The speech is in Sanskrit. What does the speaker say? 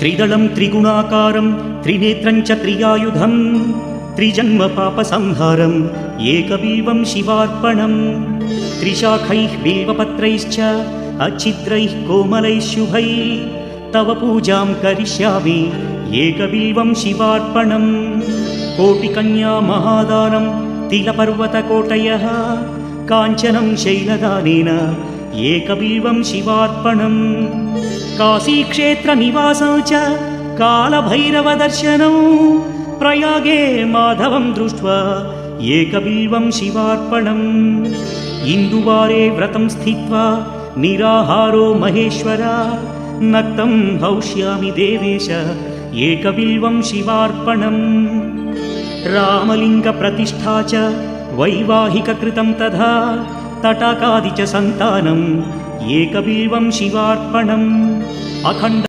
त्रिदलं त्रिगुणाकारं त्रिनेत्रं च त्रियायुधम् त्रिजन्म पापसंहारम् एकबिल्वं शिवार्पणम् त्रिशाखैः बिल्वपत्रैश्च अच्छिद्रैः कोमलैः शुभैः तव पूजां करिष्यामि एकबिल्वं शिवार्पणम् कोटिकन्या महादानं तिलपर्वतकोटयः काञ्चनं शैलदानेन एकबिल्वं शिवार्पणम् काशीक्षेत्रनिवासौ च कालभैरवदर्शनौ। प्रयागे माधवं दृष्ट्वा एकबिल्वं शिवार्पणम्। इन्दुवारे व्रतं स्थित्वा निराहारो महेश्वर। नक्तं हौष्यामि देवेश एकबिल्वं शिवार्पणम्। रामलिङ्गप्रतिष्ठा च वैवाहिककृतं तथा तटाकादि च सन्तानम् एकबिल्वं शिवार्पणम् अखण्ड